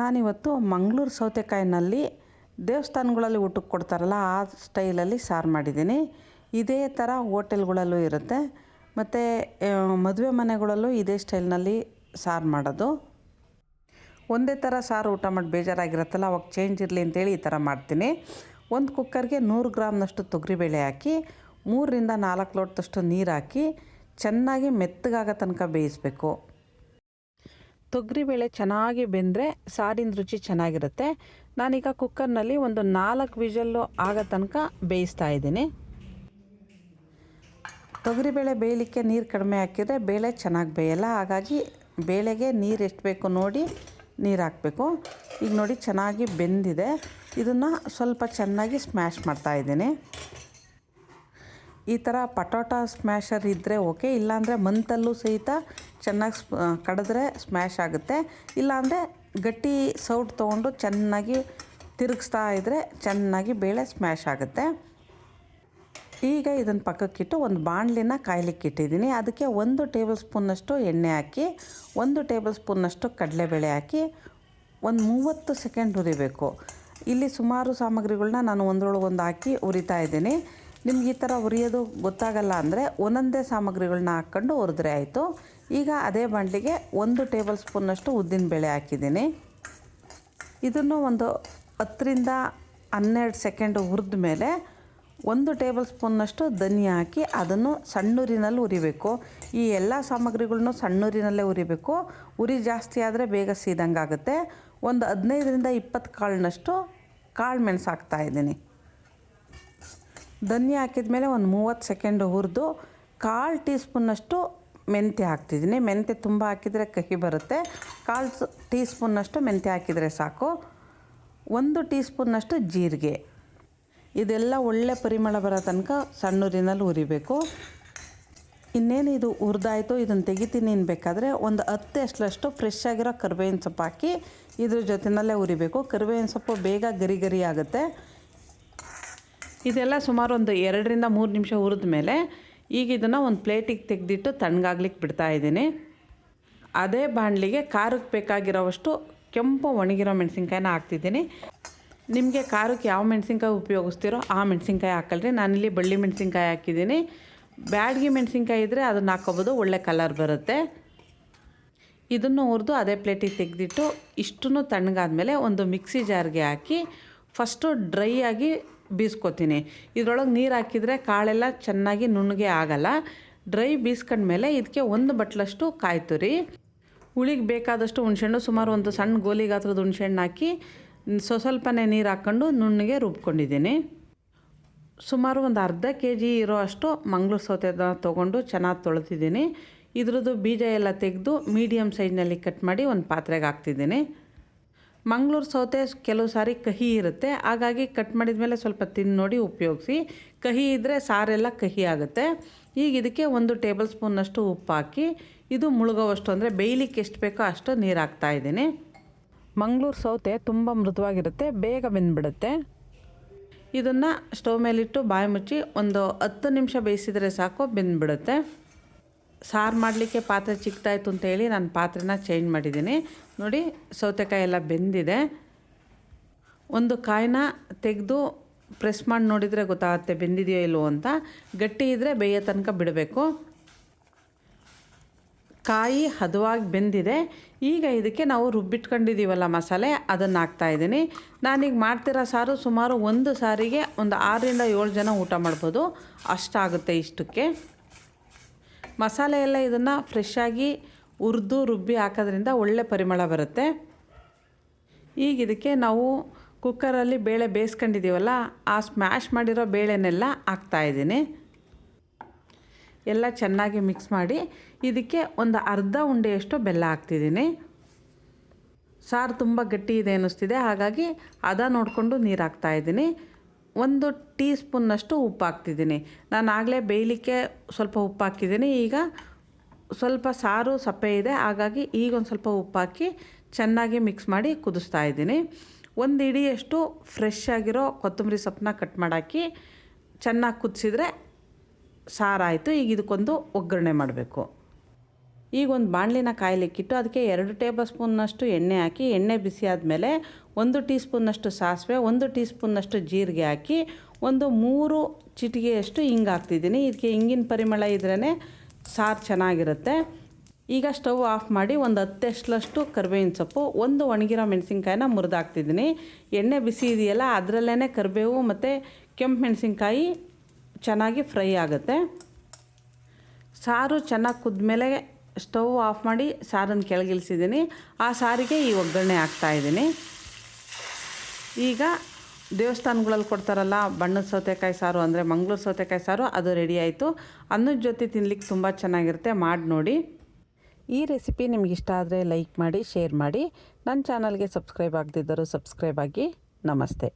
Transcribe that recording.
ನಾನಿವತ್ತು ಮಂಗಳೂರು ಸೌತೆಕಾಯಿನಲ್ಲಿ ದೇವಸ್ಥಾನಗಳಲ್ಲಿ ಊಟಕ್ಕೆ ಕೊಡ್ತಾರಲ್ಲ ಆ ಸ್ಟೈಲಲ್ಲಿ ಸಾರು ಮಾಡಿದ್ದೀನಿ. ಇದೇ ಥರ ಹೋಟೆಲ್ಗಳಲ್ಲೂ ಇರುತ್ತೆ. ಮತ್ತು ಮದುವೆ ಮನೆಗಳಲ್ಲೂ ಇದೇ ಸ್ಟೈಲ್ನಲ್ಲಿ ಸಾರು ಮಾಡೋದು. ಒಂದೇ ಥರ ಸಾರು ಊಟ ಮಾಡಿ ಬೇಜಾರಾಗಿರುತ್ತಲ್ಲ, ಅವಾಗ ಚೇಂಜ್ ಇರಲಿ ಅಂತೇಳಿ ಈ ಥರ ಮಾಡ್ತೀನಿ. ಒಂದು ಕುಕ್ಕರ್ಗೆ ನೂರು ಗ್ರಾಮ್ನಷ್ಟು ತೊಗರಿಬೇಳೆ ಹಾಕಿ, ಮೂರರಿಂದ ನಾಲ್ಕು ಲೋಟದಷ್ಟು ನೀರು ಹಾಕಿ, ಚೆನ್ನಾಗಿ ಮೆತ್ತಗಾಗೋ ತನಕ ಬೇಯಿಸಬೇಕು. ತೊಗರಿಬೇಳೆ ಚೆನ್ನಾಗಿ ಬೆಂದರೆ ಸಾರಿನ ರುಚಿ ಚೆನ್ನಾಗಿರುತ್ತೆ. ನಾನೀಗ ಕುಕ್ಕರ್ನಲ್ಲಿ ಒಂದು ನಾಲ್ಕು ವಿಜಲ್ಲು ಆಗೋ ತನಕ ಬೇಯಿಸ್ತಾ ಇದ್ದೀನಿ. ತೊಗರಿಬೇಳೆ ಬೇಯಲಿಕ್ಕೆ ನೀರು ಕಡಿಮೆ ಹಾಕಿದರೆ ಬೇಳೆ ಚೆನ್ನಾಗಿ ಬೇಯಲ್ಲ. ಹಾಗಾಗಿ ಬೇಳೆಗೆ ನೀರು ಎಷ್ಟು ಬೇಕು ನೋಡಿ ನೀರು ಹಾಕಬೇಕು. ಈಗ ನೋಡಿ ಚೆನ್ನಾಗಿ ಬೆಂದಿದೆ. ಇದನ್ನು ಸ್ವಲ್ಪ ಚೆನ್ನಾಗಿ ಸ್ಮ್ಯಾಶ್ ಮಾಡ್ತಾಯಿದ್ದೀನಿ ಈ ಥರ ಪಟೋಟ ಸ್ಮ್ಯಾಷರ್ ಇದ್ದರೆ ಓಕೆ, ಇಲ್ಲಾಂದರೆ ಮಂತಲ್ಲೂ ಸಹಿತ ಚೆನ್ನಾಗಿ ಸ್ ಕಡಿದ್ರೆ ಸ್ಮ್ಯಾಶ್ ಆಗುತ್ತೆ. ಇಲ್ಲಾಂದರೆ ಗಟ್ಟಿ ಸೌಟ್ ತೊಗೊಂಡು ಚೆನ್ನಾಗಿ ತಿರುಗಿಸ್ತಾ ಇದ್ದರೆ ಚೆನ್ನಾಗಿ ಬೇಳೆ ಸ್ಮ್ಯಾಶ್ ಆಗುತ್ತೆ. ಈಗ ಇದನ್ನು ಪಕ್ಕಕ್ಕಿಟ್ಟು ಒಂದು ಬಾಣಲಿನ ಕಾಯ್ಲಿಕ್ಕೆ ಇಟ್ಟಿದ್ದೀನಿ. ಅದಕ್ಕೆ ಒಂದು ಟೇಬಲ್ ಸ್ಪೂನ್ನಷ್ಟು ಎಣ್ಣೆ ಹಾಕಿ, ಒಂದು ಟೇಬಲ್ ಸ್ಪೂನ್ನಷ್ಟು ಕಡಲೆಬೇಳೆ ಹಾಕಿ, ಒಂದು ಮೂವತ್ತು ಸೆಕೆಂಡ್ ಹುರಿಬೇಕು ಇಲ್ಲಿ ಸುಮಾರು ಸಾಮಗ್ರಿಗಳನ್ನ ನಾನು ಒಂದರೊಳಗೆ ಒಂದು ಹಾಕಿ ಹುರಿತಾ ಇದ್ದೀನಿ. ನಿಮ್ಗೆ ಈ ಥರ ಹುರಿಯೋದು ಗೊತ್ತಾಗಲ್ಲ ಅಂದರೆ ಒಂದೊಂದೇ ಸಾಮಗ್ರಿಗಳನ್ನ ಹಾಕ್ಕೊಂಡು ಹುರಿದ್ರೆ ಆಯಿತು. ಈಗ ಅದೇ ಬಾಣಲಿಗೆ ಒಂದು ಟೇಬಲ್ ಸ್ಪೂನ್ನಷ್ಟು ಉದ್ದಿನಬೇಳೆ ಹಾಕಿದ್ದೀನಿ. ಇದನ್ನು ಒಂದು ಹತ್ತರಿಂದ ಹನ್ನೆರಡು ಸೆಕೆಂಡ್ ಹುರಿದ ಮೇಲೆ ಒಂದು ಟೇಬಲ್ ಸ್ಪೂನ್ನಷ್ಟು ಧನಿಯಾ ಹಾಕಿ ಅದನ್ನು ಸಣ್ಣೂರಿನಲ್ಲಿ ಉರಿಬೇಕು. ಈ ಎಲ್ಲ ಸಾಮಗ್ರಿಗಳನ್ನೂ ಸಣ್ಣೂರಿನಲ್ಲೇ ಉರಿಬೇಕು. ಉರಿ ಜಾಸ್ತಿ ಆದರೆ ಬೇಗ ಸೀದಂಗಾಗುತ್ತೆ. ಒಂದು ಹದಿನೈದರಿಂದ ಇಪ್ಪತ್ತು ಕಾಳಿನಷ್ಟು ಕಾಳು ಮೆಣಸು ಹಾಕ್ತಾಯಿದ್ದೀನಿ ಧನಿಯಾ ಹಾಕಿದ ಮೇಲೆ ಒಂದು ಮೂವತ್ತು ಸೆಕೆಂಡ್ ಹುರಿದು ಕಾಲು ಟೀ ಸ್ಪೂನ್ನಷ್ಟು ಮೆಂತ್ಯ ಹಾಕ್ತಿದ್ದೀನಿ. ಮೆಂತ್ಯ ತುಂಬ ಹಾಕಿದರೆ ಕಹಿ ಬರುತ್ತೆ. ಕಾಲು ಟೀ ಸ್ಪೂನ್ನಷ್ಟು ಮೆಂತ್ಯ ಹಾಕಿದರೆ ಸಾಕು. ಒಂದು ಟೀ ಸ್ಪೂನಷ್ಟು ಜೀರಿಗೆ. ಇದೆಲ್ಲ ಒಳ್ಳೆ ಪರಿಮಳ ಬರೋ ತನಕ ಸಣ್ಣೂರಿನಲ್ಲಿ ಹುರಿಬೇಕು. ಇನ್ನೇನು ಇದು ಹುರಿದಾಯಿತು, ಇದನ್ನು ತೆಗಿತೀನಿ ಅನ್ಬೇಕಾದ್ರೆ ಒಂದು ಹತ್ತು ಎಷ್ಟಲಷ್ಟು ಫ್ರೆಶ್ ಆಗಿರೋ ಕರ್ಬೇವಿನ ಸೊಪ್ಪು ಹಾಕಿ ಇದ್ರ ಜೊತೆಯಲ್ಲೇ ಹುರಿಬೇಕು. ಕರ್ಬೇವಿನ ಸೊಪ್ಪು ಬೇಗ ಗರಿ ಗರಿ ಆಗುತ್ತೆ. ಇದೆಲ್ಲ ಸುಮಾರು ಒಂದು ಎರಡರಿಂದ ಮೂರು ನಿಮಿಷ ಹುರಿದ ಮೇಲೆ ಈಗ ಇದನ್ನು ಒಂದು ಪ್ಲೇಟಿಗೆ ತೆಗೆದಿಟ್ಟು ತಣ್ಣಗಾಗ್ಲಿಕ್ಕೆ ಬಿಡ್ತಾ ಇದ್ದೀನಿ. ಅದೇ ಬಾಣಲಿಗೆ ಖಾರಕ್ಕೆ ಬೇಕಾಗಿರೋವಷ್ಟು ಕೆಂಪು ಒಣಗಿರೋ ಮೆಣಸಿನ್ಕಾಯಿನ ಹಾಕ್ತಿದ್ದೀನಿ. ನಿಮಗೆ ಖಾರಕ್ಕೆ ಯಾವ ಮೆಣಸಿನ್ಕಾಯಿ ಉಪಯೋಗಿಸ್ತೀರೋ ಆ ಮೆಣಸಿನ್ಕಾಯಿ ಹಾಕಲ್ರಿ. ನಾನಿಲ್ಲಿ ಬಳ್ಳಿ ಮೆಣಸಿನ್ಕಾಯಿ ಹಾಕಿದ್ದೀನಿ. ಬ್ಯಾಡ್ಗೆ ಮೆಣಸಿನ್ಕಾಯಿ ಇದ್ದರೆ ಅದನ್ನು ಹಾಕೋಬೋದು, ಒಳ್ಳೆ ಕಲರ್ ಬರುತ್ತೆ. ಇದನ್ನು ಹುರಿದು ಅದೇ ಪ್ಲೇಟಿಗೆ ತೆಗೆದಿಟ್ಟು ಇಷ್ಟನ್ನು ತಣ್ಣಗಾದ್ಮೇಲೆ ಒಂದು ಮಿಕ್ಸಿ ಜಾರ್ಗೆ ಹಾಕಿ ಫಸ್ಟು ಡ್ರೈ ಆಗಿ ಬೀಸ್ಕೊತೀನಿ. ಇದರೊಳಗೆ ನೀರು ಹಾಕಿದರೆ ಕಾಳೆಲ್ಲ ಚೆನ್ನಾಗಿ ನುಣ್ಣಗೆ ಆಗಲ್ಲ. ಡ್ರೈ ಬೀಸ್ಕೊಂಡ್ಮೇಲೆ ಇದಕ್ಕೆ ಒಂದು ಬಟ್ಲಷ್ಟು ಕಾಯ್ತುರಿ ಹುಳಿಗೆ ಬೇಕಾದಷ್ಟು ಹುಣ್ಸೆಹಣ್ಣು, ಸುಮಾರು ಒಂದು ಸಣ್ಣ ಗೋಲಿ ಗಾತ್ರದ ಹುಣ್ಸೆಹಣ್ಣು ಹಾಕಿ ಸ್ವ ಸ್ವಲ್ಪನೇ ನೀರು ಹಾಕ್ಕೊಂಡು ನುಣ್ಣಗೆ ರುಬ್ಕೊಂಡಿದ್ದೀನಿ. ಸುಮಾರು ಒಂದು ಅರ್ಧ ಕೆ ಜಿ ಇರೋ ಅಷ್ಟು ಮಂಗ್ಳೂರು ಸೌತೆನ ತೊಗೊಂಡು ಚೆನ್ನಾಗಿ ತೊಳೆತಿದ್ದೀನಿ ಇದ್ರದ್ದು ಬೀಜ ಎಲ್ಲ ತೆಗೆದು ಮೀಡಿಯಮ್ ಸೈಜ್ನಲ್ಲಿ ಕಟ್ ಮಾಡಿ ಒಂದು ಪಾತ್ರೆಗೆ ಹಾಕ್ತಿದ್ದೀನಿ. ಮಂಗಳೂರು ಸೌತೆ ಕೆಲವು ಸಾರಿ ಕಹಿ ಇರುತ್ತೆ. ಹಾಗಾಗಿ ಕಟ್ ಮಾಡಿದ ಮೇಲೆ ಸ್ವಲ್ಪ ತಿಂದು ನೋಡಿ ಉಪಯೋಗಿಸಿ. ಕಹಿ ಇದ್ದರೆ ಸಾರೆಲ್ಲ ಕಹಿ ಆಗುತ್ತೆ. ಈಗ ಇದಕ್ಕೆ ಒಂದು ಟೇಬಲ್ ಸ್ಪೂನ್ನಷ್ಟು ಉಪ್ಪು ಹಾಕಿ, ಇದು ಮುಳುಗೋವಷ್ಟು ಅಂದರೆ ಬೇಯ್ಲಿಕ್ಕೆ ಎಷ್ಟು ಬೇಕೋ ಅಷ್ಟು ನೀರು ಹಾಕ್ತಾಯಿದ್ದೀನಿ ಮಂಗಳೂರು ಸೌತೆ ತುಂಬ ಮೃದುವಾಗಿರುತ್ತೆ, ಬೇಗ ಬೆಂದ್ಬಿಡುತ್ತೆ. ಇದನ್ನು ಸ್ಟವ್ ಮೇಲಿಟ್ಟು ಬಾಯಿ ಮುಚ್ಚಿ ಒಂದು ಹತ್ತು ನಿಮಿಷ ಬೇಯಿಸಿದರೆ ಸಾಕು, ಬೆಂದ್ಬಿಡುತ್ತೆ. ಸಾರು ಮಾಡಲಿಕ್ಕೆ ಪಾತ್ರೆ ಚಿಕ್ಕದಾಯ್ತು ಅಂತೇಳಿ ನಾನು ಪಾತ್ರೆನ ಚೇಂಜ್ ಮಾಡಿದ್ದೀನಿ. ನೋಡಿ, ಸೌತೆಕಾಯಿ ಎಲ್ಲ ಬೆಂದಿದೆ. ಒಂದು ಕಾಯಿನ ತೆಗೆದು ಪ್ರೆಸ್ ಮಾಡಿ ನೋಡಿದರೆ ಗೊತ್ತಾಗುತ್ತೆ ಬೆಂದಿದೆಯೋ ಇಲ್ವೋ ಅಂತ. ಗಟ್ಟಿ ಇದ್ದರೆ ಬೇಯೋ ತನಕ ಬಿಡಬೇಕು. ಕಾಯಿ ಹದವಾಗಿ ಬೆಂದಿದೆ. ಈಗ ಇದಕ್ಕೆ ನಾವು ರುಬ್ಬಿಟ್ಕೊಂಡಿದ್ದೀವಲ್ಲ ಮಸಾಲೆ, ಅದನ್ನು ಹಾಕ್ತಾಯಿದ್ದೀನಿ ನಾನೀಗ ಮಾಡ್ತಿರೋ ಸಾರು ಸುಮಾರು ಒಂದು ಸಾರಿಗೆ ಒಂದು ಆರರಿಂದ ಏಳು ಜನ ಊಟ ಮಾಡ್ಬೋದು. ಅಷ್ಟಾಗುತ್ತೆ ಇಷ್ಟಕ್ಕೆ. ಮಸಾಲೆ ಎಲ್ಲ ಇದನ್ನು ಫ್ರೆಶ್ಶಾಗಿ ಹುರಿದು ರುಬ್ಬಿ ಹಾಕೋದ್ರಿಂದ ಒಳ್ಳೆ ಪರಿಮಳ ಬರುತ್ತೆ. ಈಗ ಇದಕ್ಕೆ ನಾವು ಕುಕ್ಕರಲ್ಲಿ ಬೇಳೆ ಬೇಯಿಸ್ಕೊಂಡಿದ್ದೀವಲ್ಲ ಆ ಸ್ಮ್ಯಾಶ್ ಮಾಡಿರೋ ಬೇಳೆನೆಲ್ಲ ಹಾಕ್ತಾಯಿದ್ದೀನಿ ಎಲ್ಲ ಚೆನ್ನಾಗಿ ಮಿಕ್ಸ್ ಮಾಡಿ ಇದಕ್ಕೆ ಒಂದು ಅರ್ಧ ಉಂಡೆಯಷ್ಟು ಬೆಲ್ಲ ಹಾಕ್ತಿದ್ದೀನಿ. ಸಾರು ತುಂಬ ಗಟ್ಟಿ ಇದೆ ಅನ್ನಿಸ್ತಿದೆ, ಹಾಗಾಗಿ ಅದ ನೋಡಿಕೊಂಡು ನೀರು ಹಾಕ್ತಾಯಿದ್ದೀನಿ ಒಂದು ಟೀ ಸ್ಪೂನ್ನಷ್ಟು ಉಪ್ಪು ಹಾಕ್ತಿದ್ದೀನಿ ನಾನು ಆಗಲೇ ಬೇಯಲಿಕ್ಕೆ ಸ್ವಲ್ಪ ಉಪ್ಪು ಹಾಕಿದ್ದೀನಿ ಈಗ ಸ್ವಲ್ಪ ಸಾರು ಸಪ್ಪೆ ಇದೆ. ಹಾಗಾಗಿ ಈಗ ಒಂದು ಸ್ವಲ್ಪ ಉಪ್ಪು ಹಾಕಿ ಚೆನ್ನಾಗಿ ಮಿಕ್ಸ್ ಮಾಡಿ ಕುದಿಸ್ತಾ ಇದ್ದೀನಿ. ಒಂದು ಇಡಿಯಷ್ಟು ಫ್ರೆಶ್ ಆಗಿರೋ ಕೊತ್ತಂಬರಿ ಸೊಪ್ಪನ್ನ ಕಟ್ ಮಾಡಾಕಿ ಚೆನ್ನಾಗಿ ಕುದಿಸಿದ್ರೆ ಸಾರಾಯಿತು. ಈಗ ಇದಕ್ಕೊಂದು ಒಗ್ಗರಣೆ ಮಾಡಬೇಕು. ಈಗ ಒಂದು ಬಾಣಲಿನ ಕಾಯಲಿಕ್ಕಿಟ್ಟು ಅದಕ್ಕೆ ಎರಡು ಟೇಬಲ್ ಸ್ಪೂನ್ನಷ್ಟು ಎಣ್ಣೆ ಹಾಕಿ, ಎಣ್ಣೆ ಬಿಸಿ ಆದಮೇಲೆ ಒಂದು ಟೀ ಸ್ಪೂನ್ನಷ್ಟು ಸಾಸಿವೆ, ಒಂದು ಟೀ ಸ್ಪೂನ್ನಷ್ಟು ಜೀರಿಗೆ ಹಾಕಿ, ಒಂದು ಮೂರು ಚಿಟಿಗೆಯಷ್ಟು ಹಿಂಗೆ ಹಾಕ್ತಿದ್ದೀನಿ. ಇದಕ್ಕೆ ಹಿಂಗಿನ ಪರಿಮಳ ಇದ್ರೇ ಸಾರು ಚೆನ್ನಾಗಿರುತ್ತೆ. ಈಗ ಸ್ಟವ್ ಆಫ್ ಮಾಡಿ ಒಂದು ಹತ್ತೆಷ್ಟಲಷ್ಟು ಕರಿಬೇವಿನ ಸೊಪ್ಪು, ಒಂದು ಒಣಗಿರೋ ಮೆಣಸಿನ್ಕಾಯಿನ ಮುರಿದಾಕ್ತಿದ್ದೀನಿ ಎಣ್ಣೆ ಬಿಸಿ ಇದೆಯಲ್ಲ ಅದರಲ್ಲೇ ಕರಿಬೇವು ಮತ್ತು ಕೆಂಪು ಮೆಣಸಿನ್ಕಾಯಿ ಚೆನ್ನಾಗಿ ಫ್ರೈ ಆಗುತ್ತೆ. ಸಾರು ಚೆನ್ನಾಗಿ ಕುದ್ಮೇಲೆ ಸ್ಟವ್ ಆಫ್ ಮಾಡಿ ಸಾರನ್ನು ಕೆಳಗಿಳಿಸಿದ್ದೀನಿ. ಆ ಸಾರಿಗೆ ಈ ಒಗ್ಗರಣೆ ಹಾಕ್ತಾಯಿದ್ದೀನಿ ಈಗ ದೇವಸ್ಥಾನಗಳಲ್ಲಿ ಕೊಡ್ತಾರಲ್ಲ, ಬಣ್ಣದ ಸೌತೆಕಾಯಿ ಸಾರು ಅಂದರೆ ಮಂಗಳೂರು ಸೌತೆಕಾಯಿ ಸಾರು, ಅದು ರೆಡಿ ಆಯಿತು. ಅನ್ನದ ಜೊತೆ ತಿನ್ಲಿಕ್ಕೆ ತುಂಬ ಚೆನ್ನಾಗಿರುತ್ತೆ, ಮಾಡಿ ನೋಡಿ. ಈ ರೆಸಿಪಿ ನಿಮ್ಗೆ ಇಷ್ಟ ಆದರೆ ಲೈಕ್ ಮಾಡಿ ಶೇರ್ ಮಾಡಿ. ನನ್ನ ಚಾನಲ್ಗೆ ಸಬ್ಸ್ಕ್ರೈಬ್ ಆಗದಿದ್ದರೂ ಸಬ್ಸ್ಕ್ರೈಬ್ ಆಗಿ. ನಮಸ್ತೆ.